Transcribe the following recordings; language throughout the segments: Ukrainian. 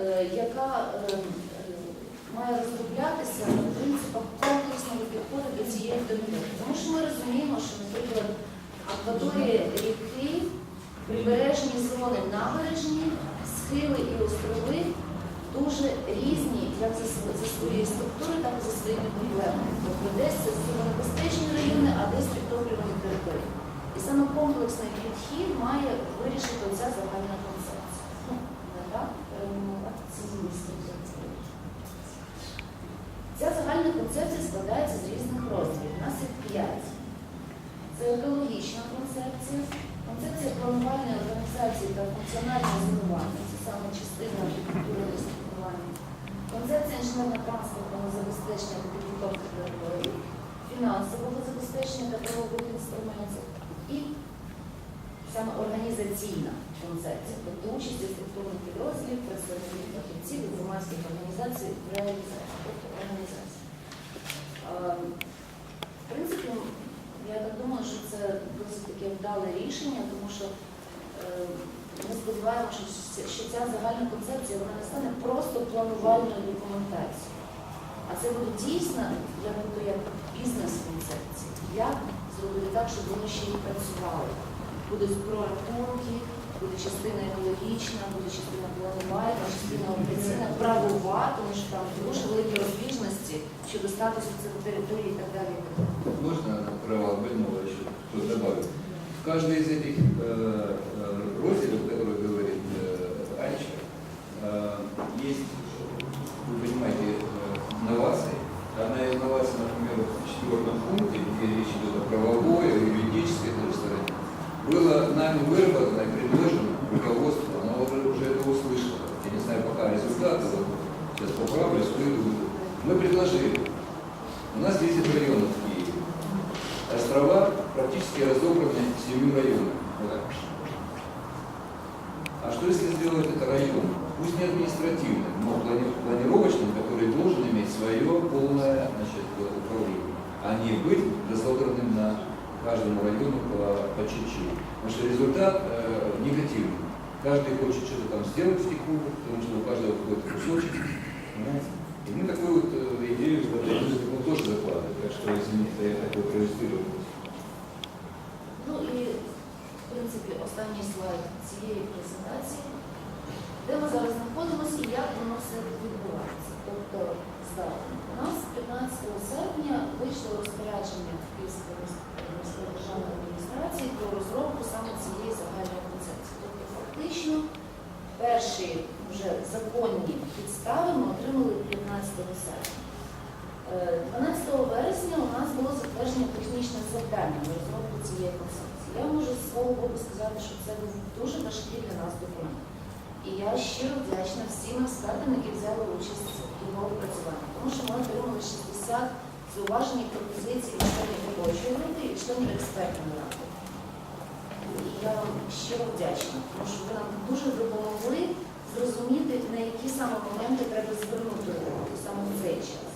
е, яка е, має розроблятися на принципах комплексного підходу до цієї доміни. Тому що ми розуміємо, що, наприклад, акваторія ріки, прибережні зони набережні, схили і острови дуже різні як за, своєю структурою, так і за своїми проблемами. Тобто десь це небезпечні райони, а десь підтоплювані території. І саме комплексний підхід має вирішити оця загальна концепція. Зміст. Ця загальна концепція складається з різних розділів. У нас їх п'ять. Це екологічна концепція, концепція планувальної організації та функціонального зонування, це саме частина архітектури респектування, концепція інженерно-транспортного забезпечення та підготовки території, фінансового забезпечення та правових інструментів і саме організаційна концепція, тобто участь структурних підрозділів, представників фахівців і громадських організацій в реалізації, тобто організація. Ем, В принципі, я так думаю, що це досить таке вдале рішення, тому що е, ми сподіваємося, що, ця загальна концепція вона не стане просто планувальною документацією, а це буде дійсно як, ніби як бізнес-концепція. Як зробити так, щоб вони ще й працювали. Будуть прорахунки, буде частина екологічна, буде частина планувальна, частина операційна, правова, тому що там дуже великі розбіжності щодо статусу цих територій і так далі. Можна права еще тут добавить? В каждой из этих э, у нас 10 районов в Киеве. Острова практически разобраны семью районами. Вот. А что если сделать это район? Пусть не административным, но плани- планировочным, который должен иметь свое полное значит, управление, а не быть разобранным на каждому району по, чуть-чуть. Потому что результат э, негативный. Каждый хочет что-то там сделать в текущем, потому что у каждого какой-то кусочек. Понимаете? Извините, я хотел проиллюстрировать. Ну і, в принципі, останній слайд цієї презентації, де ми зараз знаходимося і як воно все відбувається. Тобто, здавна. У нас 15 серпня вийшло розпорядження Київської міської державної адміністрації про розробку саме цієї загальної концепції. Тобто, фактично, перші вже законні підстави ми отримали 15 серпня. Е, 12 вересня у нас було затвердження технічних завдань на розробку цієї концепції. Я можу з свого боку сказати, що це був дуже важкий для нас документ. І я щиро вдячна всім експертам, які взяли участь в його опрацюванні, тому що ми отримали 60 зауважень і пропозицій членів робочої групи і членів експертної ради. І я вам щиро вдячна, тому що ви нам дуже допомогли зрозуміти, на які саме моменти треба звернути увагу саме в цей час.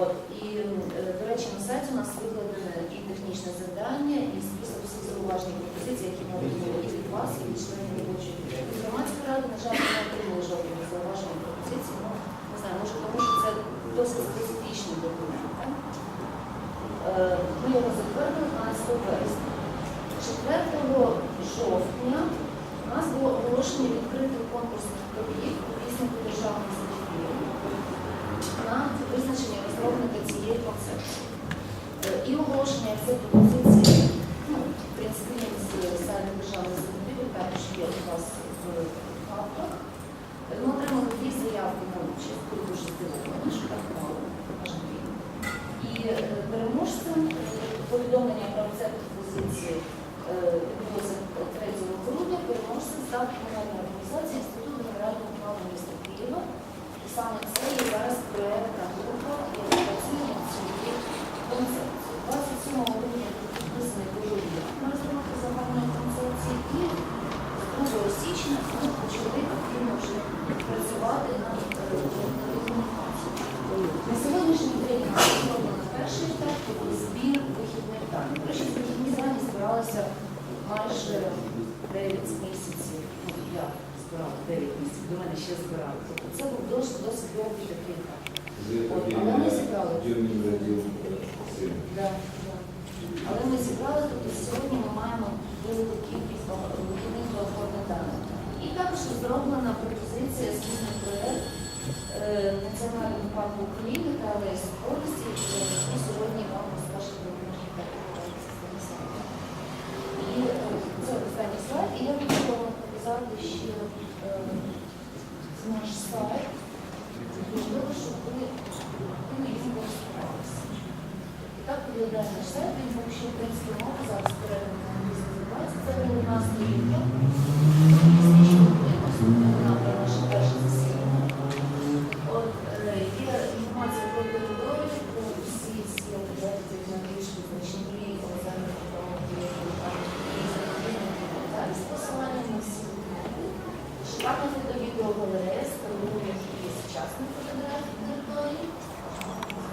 От, і, е, до речі, на сайті у нас викладене і технічне завдання, і список всіх зауважень і пропозицій, які ми отримали і від вас, і від членів робочої. Від громадської ради, на жаль, не отримали жодних зауважень і пропозицій. Ну, не знаю, може тому, що це досить специфічний документ. Е, Ми його затвердили 12 вересня. 4 жовтня у нас було оголошення відкритих конкурсних робіт у віснику державних закупівель на визначення розробника цієї концепції. І оголошення як це пропозиції, ну, в принципі, з сайту державних закупівель, також є у вас в папках. Ми отримали дві заявки на участь, тут дуже здивовані, що так мало, аж дві. І е, переможцем е, повідомлення про це пропозиції е, відбулося 3 грудня, переможцем став комунальна організація Інститут генерального плану міста Києва. І саме це є зараз проєктна група і працює цієї концепції. 27 грудня підписаний договір на розробку загальної концепції і з 2 січня ми почали активно вже працювати над е, документацією. На сьогоднішній день зроблено перший етап, тобто збір вихідних даних. До речі, вихідні дані збиралися майже 9 місяців. Ну, я збирала 9 місяців. До мене ще збирали. Тобто це був досить, досить довгий такий етап. За это Вот, Да. Але ми зібрали, тобто сьогодні ми маємо велику кількість вихідних доходних даних. І також зроблена пропозиція зміни проєкт е, Національного банку України та ВС області, які сьогодні вам розкаже І е, це останній слайд. І я хотіла вам показати ще е, наш сайт. Можливо, щоб ви користувалися. Наш сайт, він був ще українською мовою, зараз переданий на англійську. Це головна сторінка. Вона про наше перше засідання. От е, є інформація про територію, про всі ці об'єкти, на більш визначені, замір фотографії, далі з посиланням на всі документи. Шикарна фото-відеогалерея з категорією є сучасних фотографій території.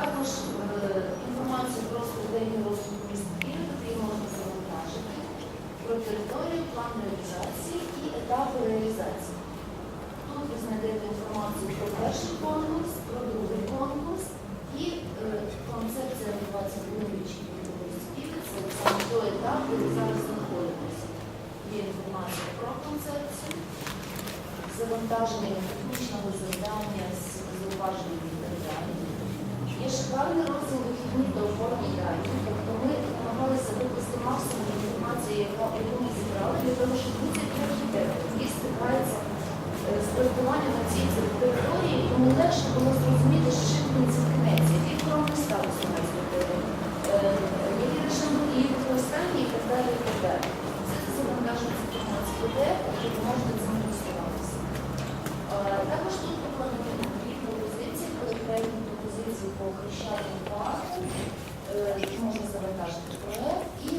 Також е, інформацію про стратегію розвитку міста Києва, де її можна завантажити, про територію, план реалізації і етапи. Тут ви знайдете інформацію про перший конкурс, про другий конкурс і е, концепція 22 річні співи. Це саме той етап, де ви зараз знаходитеся. Є інформація про концепцію, завантаження технічного завдання з зауваженням далі. Є шикарний розділ вихідні до оформлення. Тобто ми намагалися викласти максимум інформації, яку яку ми зібрали, для того, щоб будь-який архітектор, який стикається проєктуванням на цій території, йому легше було зрозуміти, чим він зіткнеться, який коронний статус зробити, е, який режим її використання і так далі, і так далі. Це завантажується інформація PDF, і ви можете цим користуватися. Е, Також тут покладені дві пропозиції, конкретні пропозиції по Хрещатому парку, е, можна завантажити проект, і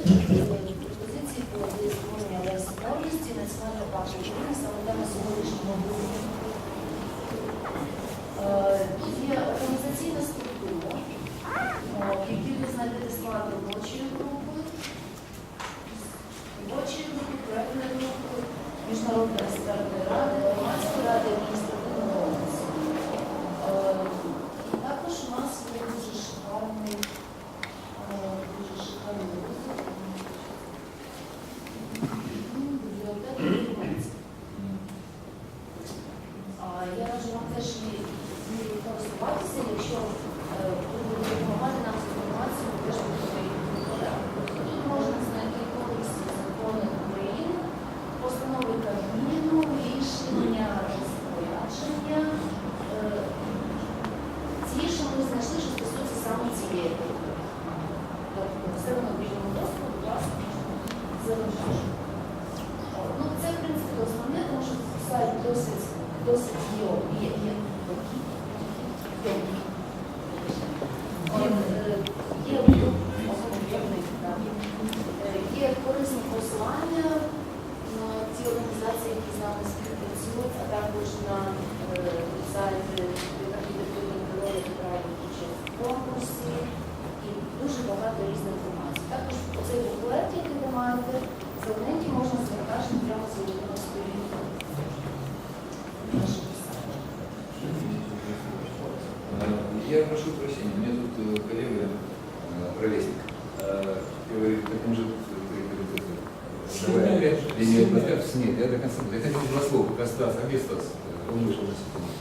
Я хотел два слова, пока Стас, а где Стас? Он вышел на секунду.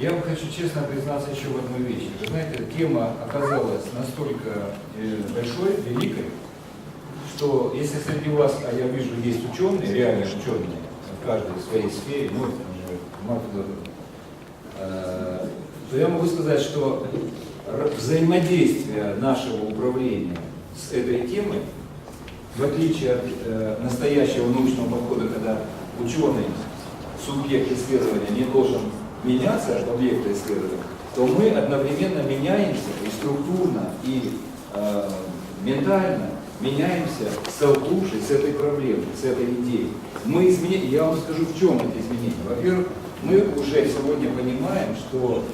Я вам хочу честно признаться еще в одной вещи. Вы знаете, тема оказалась настолько э, большой, великой, что если среди вас, а я вижу, есть ученые, реальные ученые, в каждой своей сфере, ну, э, то я могу сказать, что взаимодействие нашего управления с этой темой, в отличие от э, настоящего научного подхода, когда ученый, субъект исследования не должен меняться от объекта исследования, то мы одновременно меняемся и структурно, и э, ментально меняемся, столкнувшись с этой проблемой, с этой идеей. Мы изменили, я вам скажу, в чем это изменение. Во-первых, мы уже сегодня понимаем, что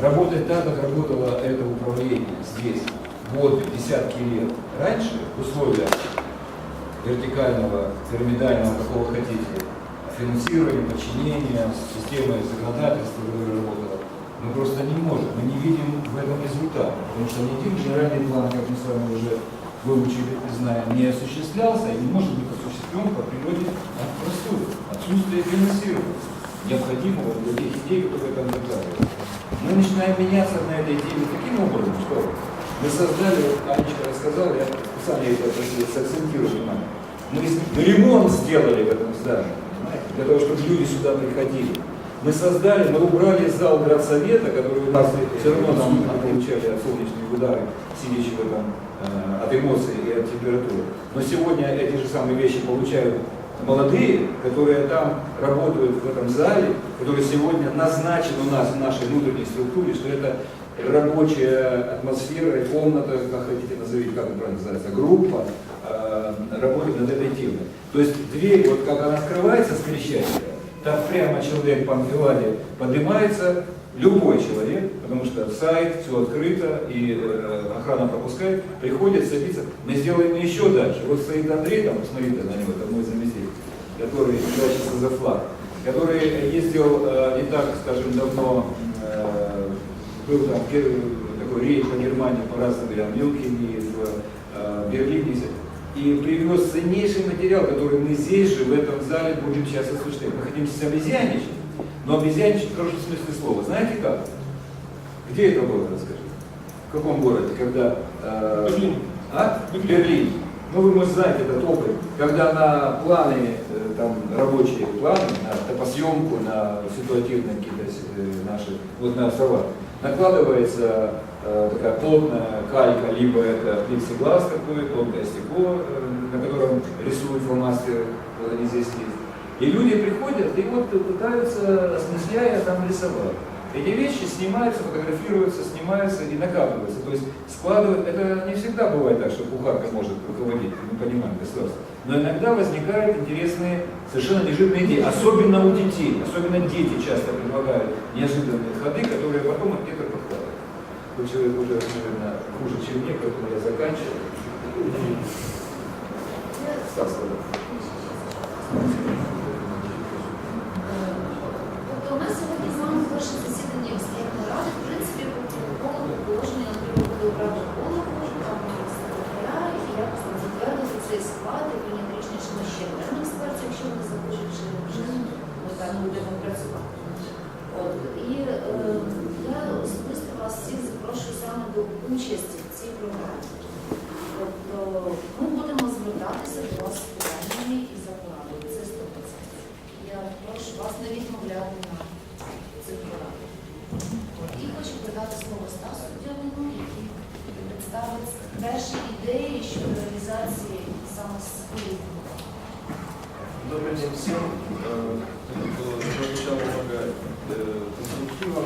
работать так, как работало это управление здесь годы, десятки лет раньше, в условиях вертикального, пирамидального, какого хотите, финансирования, подчинения, системы законодательства, которая работала. Мы просто не можем, мы не видим в этом результата, потому что ни один генеральный план, как мы с вами уже выучили и знаем, не осуществлялся и не может быть осуществлен по природе а, простой отсутствие финансирования необходимого для тех идей, которые там закладываются. Мы начинаем меняться на этой теме таким образом, что мы создали, Анечка рассказала, я сам ей это сакцентирую внимание. Мы, мы ремонт сделали в этом здании, для того, чтобы люди сюда приходили. Мы создали, мы убрали зал градсовета, который у нас все равно нам получали от солнечных ударов, сидящих в этом, э, от эмоций и от температуры. Но сегодня эти же самые вещи получают молодые, которые там работают в этом зале, которые сегодня назначены у нас в нашей внутренней структуре, что это рабочая атмосфера, комната, как хотите назовите, как правильно называется, группа, э, работает над этой темой. То есть дверь, вот как она открывается с крещателя, так прямо человек по анфиладе поднимается, любой человек, потому что сайт, все открыто, и э, охрана пропускает, приходит, садится. Мы сделаем еще дальше. Вот стоит Андрей, там, посмотрите на него, это мой заместитель, который прячется за флаг, который ездил э, не так, скажем, давно, э, был там первый такой рейд по Германии, по разным городам, Мюнхене, в э, Берлине, и привез ценнейший материал, который мы здесь же, в этом зале, будем сейчас осуществлять. Мы хотим здесь обезьяничать, но обезьяничать в хорошем смысле слова. Знаете как? Где это было, расскажите? В каком городе? Когда... э, Берлин. А? В Берлине. Ну, вы, может, знаете этот опыт, когда на планы, э, там, рабочие планы, на топосъемку, на ситуативные какие-то э, наши, вот на острова, накладывается э, такая плотная калька, либо это плексиглаз такой, тонкое стекло, э, на котором рисуют фломастеры, вот они здесь есть. И люди приходят и вот пытаются, осмысляя, там рисовать. Эти вещи снимаются, фотографируются, снимаются и накапливаются. То есть складывают, это не всегда бывает так, что кухарка может руководить, мы понимаем, государство. Но иногда возникают интересные, совершенно неожиданные идеи, особенно у детей. Особенно дети часто предлагают неожиданные ходы, которые потом где-то подкладывают. Вы человек уже, наверное, хуже, чем мне, поэтому я заканчиваю. Стас, там будемо працювати. От, і е, я особисто вас всіх запрошую саме до участі в цій програмі. Тобто ми будемо звертатися до вас питаннями і за порадою. Це 100%. Я прошу вас не відмовляти на цих порадах. І хочу передати слово Стасу Дьоміну, який представить перші ідеї щодо реалізації саме своїх. Добрый день всем. Э, это было прозвучало много э, конструктива.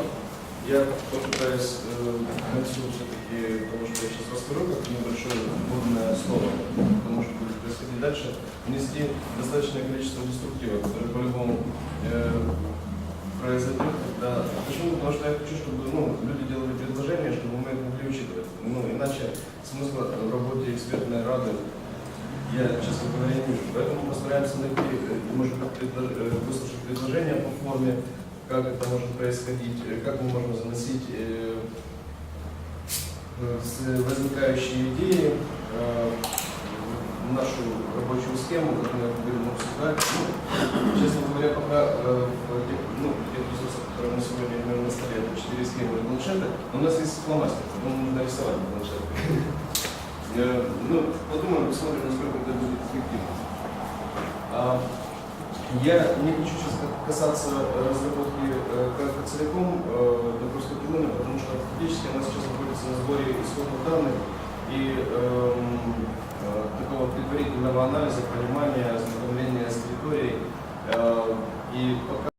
Я попытаюсь э, нанесу все-таки того, что я сейчас расскажу, как небольшое вводное слово, потому что будет происходить дальше, внести достаточное количество деструктива, которое по-любому произойдет, когда... Почему? Потому что я хочу, чтобы ну, люди делали предложения, чтобы мы это могли учитывать. Ну, иначе смысла в работе экспертной рады я, честно говоря, не вижу. Поэтому постараемся найти, э, может быть, предлож- э, выслушать предложения по форме, как это может происходить, э, как мы можем заносить э, возникающие идеи э, в нашу рабочую схему, как мы будем обсуждать. Ну, честно говоря, пока э, в тех, ну, тех ресурсах, которые мы сегодня имеем на столе, это 4 схемы и планшеты, но у нас есть фломастер, поэтому нужно рисовать на Э, Ну, подумаем, посмотрим, насколько это будет эффективно. А, Я не хочу сейчас касаться э, разработки э, как целиком э, Днепровской трибуны, потому что фактически она сейчас находится на сборе исходных данных и эм, э, такого предварительного анализа, понимания, ознакомления с территорией. Э, И пока